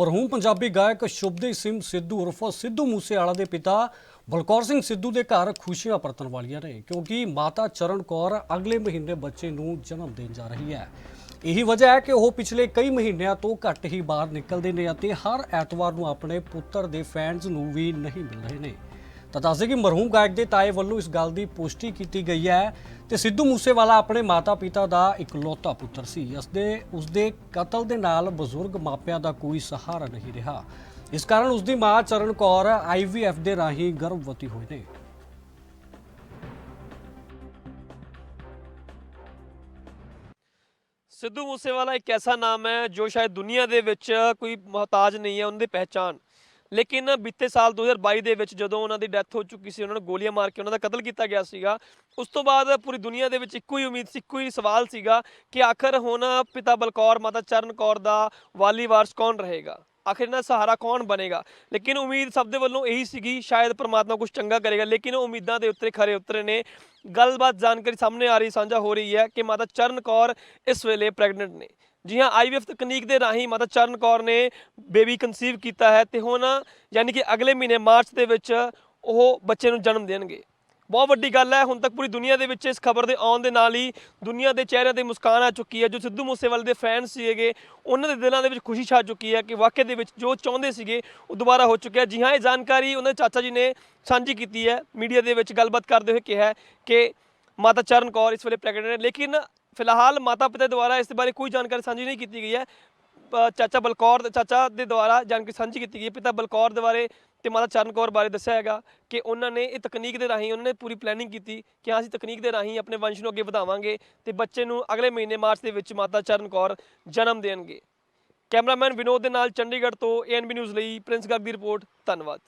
ਮਰਹੂਮ ਪੰਜਾਬੀ ਗਾਇਕ ਸ਼ੁਭਦੀਪ ਸਿੰਘ ਸਿੱਧੂ ਉਰਫ ਸਿੱਧੂ ਮੂਸੇਵਾਲਾ ਦੇ ਪਿਤਾ ਬਲਕੌਰ ਸਿੰਘ ਸਿੱਧੂ ਦੇ ਘਰ ਖੁਸ਼ੀਆਂ ਪਰਤਣ ਵਾਲੀਆਂ ਨੇ, ਕਿਉਂਕਿ ਮਾਤਾ ਚਰਨ ਕੌਰ ਅਗਲੇ ਮਹੀਨੇ ਬੱਚੇ ਨੂੰ ਜਨਮ ਦੇਣ ਜਾ ਰਹੀ ਹੈ। ਇਹੀ ਵਜ੍ਹਾ ਹੈ ਕਿ ਉਹ ਪਿਛਲੇ ਕਈ ਮਹੀਨਿਆਂ ਤੋਂ ਘੱਟ ਹੀ ਬਾਹਰ ਨਿਕਲਦੇ ਨੇ ਅਤੇ ਹਰ ਐਤਵਾਰ ਨੂੰ ਆਪਣੇ ਪੁੱਤਰ ਦੇ ਫੈਨਸ ਨੂੰ ਵੀ ਨਹੀਂ ਮਿਲ ਰਹੇ ਨੇ। ਤਾਂ ਦੱਸਦੇ ਕਿ ਮਰਹੂਮ ਗਾਇਕ ਦੇ ਤਾਏ ਵੱਲੋਂ ਇਸ ਗੱਲ ਦੀ ਪੁਸ਼ਟੀ ਕੀਤੀ ਗਈ ਹੈ ਤੇ ਸਿੱਧੂ ਮੂਸੇਵਾਲਾ ਆਪਣੇ ਮਾਤਾ-ਪਿਤਾ ਦਾ ਇਕਲੌਤਾ ਪੁੱਤਰ ਸੀ। ਉਸਦੇ ਉਸਦੇ ਕਤਲ ਦੇ ਨਾਲ ਬਜ਼ੁਰਗ ਮਾਪਿਆਂ ਦਾ ਕੋਈ ਸਹਾਰਾ ਨਹੀਂ ਰਿਹਾ। ਇਸ ਕਾਰਨ ਉਸਦੀ ਮਾਂ ਚਰਨ ਕੌਰ ਆਈਵੀਐਫ ਦੇ ਰਾਹੀਂ ਗਰਭਵਤੀ ਹੋਈ ਨੇ। ਸਿੱਧੂ ਮੂਸੇਵਾਲਾ ਇੱਕ ਐਸਾ ਨਾਮ ਹੈ ਜੋ ਸ਼ਾਇਦ ਦੁਨੀਆ ਦੇ ਵਿੱਚ ਕੋਈ ਮੁਹਤਾਜ ਨਹੀਂ ਹੈ ਉਹਨਾਂ ਦੀ ਪਹਿਚਾਨ ਲੇਕਿਨ ਬੀਤੇ ਸਾਲ 2022 ਦੇ ਵਿੱਚ ਜਦੋਂ ਉਹਨਾਂ ਦੀ ਡੈਥ ਹੋ ਚੁੱਕੀ ਸੀ, ਉਹਨਾਂ ਨੂੰ ਗੋਲੀਆਂ ਮਾਰ ਕੇ ਉਹਨਾਂ ਦਾ ਕਤਲ ਕੀਤਾ ਗਿਆ ਸੀਗਾ, ਉਸ ਤੋਂ ਬਾਅਦ ਪੂਰੀ ਦੁਨੀਆ ਦੇ ਵਿੱਚ ਇੱਕੋ ਹੀ ਉਮੀਦ ਸੀ, ਇੱਕੋ ਹੀ ਸਵਾਲ ਸੀਗਾ ਕਿ ਆਖਰ ਹੁਣ ਪਿਤਾ ਬਲਕੌਰ, ਮਾਤਾ ਚਰਨ ਕੌਰ ਦਾ ਵਾਲੀ ਵਾਰਸ ਕੌਣ ਰਹੇਗਾ? ਆਖਿਰ ਇਹਨਾਂ ਦਾ ਸਹਾਰਾ ਕੌਣ ਬਣੇਗਾ? ਲੇਕਿਨ ਉਮੀਦ ਸਭ ਦੇ ਵੱਲੋਂ ਇਹੀ ਸੀਗੀ, ਸ਼ਾਇਦ ਪ੍ਰਮਾਤਮਾ ਕੁਝ ਚੰਗਾ ਕਰੇਗਾ, ਲੇਕਿਨ ਉਹ ਉਮੀਦਾਂ ਦੇ ਉੱਤੇ ਖਰੇ ਉਤਰੇ ਨੇ। ਗੱਲਬਾਤ, ਜਾਣਕਾਰੀ ਸਾਹਮਣੇ ਆ ਰਹੀ, ਸਾਂਝਾ ਹੋ ਰਹੀ ਹੈ ਕਿ ਮਾਤਾ ਚਰਨ ਕੌਰ ਇਸ ਵੇਲੇ ਪ੍ਰੈਗਨੈਂਟ ਨੇ। ਜੀ ਹਾਂ ਆਈਵੀਐਫ ਤਕਨੀਕ ਦੇ ਰਾਹੀਂ ਮਾਤਾ ਚਰਨ ਕੌਰ ਨੇ ਬੇਬੀ ਕਨਸੀਵ ਕੀਤਾ ਹੈ ਤੇ ਹੁਣ ਯਾਨੀ ਕਿ ਅਗਲੇ ਮਹੀਨੇ ਮਾਰਚ ਦੇ ਵਿੱਚ ਉਹ ਬੱਚੇ ਨੂੰ ਜਨਮ ਦੇਣਗੇ। ਬਹੁਤ ਵੱਡੀ ਗੱਲ ਹੈ, ਹੁਣ ਤੱਕ ਪੂਰੀ ਦੁਨੀਆ ਦੇ ਵਿੱਚ ਇਸ ਖਬਰ ਦੇ ਆਉਣ ਦੇ ਨਾਲ ਹੀ ਦੁਨੀਆ ਦੇ ਚਿਹਰਿਆਂ ਤੇ ਮੁਸਕਾਨ ਆ ਚੁੱਕੀ ਹੈ। ਜੋ ਸਿੱਧੂ ਮੂਸੇਵਾਲੇ ਦੇ ਫੈਨ ਸੀਗੇ, ਉਹਨਾਂ ਦੇ ਦਿਲਾਂ ਦੇ ਵਿੱਚ ਖੁਸ਼ੀ ਛਾ ਚੁੱਕੀ ਹੈ ਕਿ ਵਾਕਿਆ ਦੇ ਵਿੱਚ ਜੋ ਚਾਹੁੰਦੇ ਸੀਗੇ, ਉਹ ਦੁਬਾਰਾ ਹੋ ਚੁੱਕਿਆ। ਜੀ ਹਾਂ, ਇਹ ਜਾਣਕਾਰੀ ਉਹਨਾਂ ਦੇ ਚਾਚਾ ਜੀ ਨੇ ਸਾਂਝੀ ਕੀਤੀ ਹੈ। ਮੀਡੀਆ ਦੇ ਵਿੱਚ ਗੱਲਬਾਤ ਕਰਦੇ ਹੋਏ ਕਿਹਾ ਕਿ ਮਾਤਾ ਚਰਨ ਕੌਰ ਇਸ ਵੇਲੇ ਪ੍ਰੈਗਨੈਂਟ ਹੈ ਲੇਕਿਨ ਫਿਲਹਾਲ ਮਾਤਾ ਪਿਤਾ ਦੁਆਰਾ ਇਸ ਦੇ ਬਾਰੇ ਕੋਈ ਜਾਣਕਾਰੀ ਸਾਂਝੀ ਨਹੀਂ ਕੀਤੀ ਗਈ ਹੈ। ਚਾਚਾ ਬਲਕੌਰ ਚਾਚਾ ਦੇ ਦੁਆਰਾ ਜਾਣਕਾਰੀ ਸਾਂਝੀ ਕੀਤੀ ਗਈ ਹੈ। ਪਿਤਾ ਬਲਕੌਰ ਦੇ ਬਾਰੇ ਤੇ ਮਾਤਾ ਚਰਨ ਕੌਰ ਬਾਰੇ ਦੱਸਿਆ ਹੈਗਾ ਕਿ ਉਹਨਾਂ ਨੇ ਇਹ ਤਕਨੀਕ ਦੇ ਰਾਹੀਂ ਉਹਨਾਂ ਨੇ ਪੂਰੀ ਪਲੈਨਿੰਗ ਕੀਤੀ ਕਿ ਹਾਂ ਅਸੀਂ ਤਕਨੀਕ ਦੇ ਰਾਹੀਂ ਆਪਣੇ ਵੰਸ਼ ਨੂੰ ਅੱਗੇ ਵਧਾਵਾਂਗੇ ਤੇ ਬੱਚੇ ਨੂੰ ਅਗਲੇ ਮਹੀਨੇ ਮਾਰਚ ਦੇ ਵਿੱਚ ਮਾਤਾ ਚਰਨ ਕੌਰ ਜਨਮ ਦੇਣਗੇ। ਕੈਮਰਾਮੈਨ ਵਿਨੋਦ ਦੇ ਨਾਲ ਚੰਡੀਗੜ੍ਹ ਤੋਂ ਏਐਨਬੀ ਨਿਊਜ਼ ਲਈ ਪ੍ਰਿੰਸ ਗਰਗ ਦੀ ਰਿਪੋਰਟ। ਧੰਨਵਾਦ।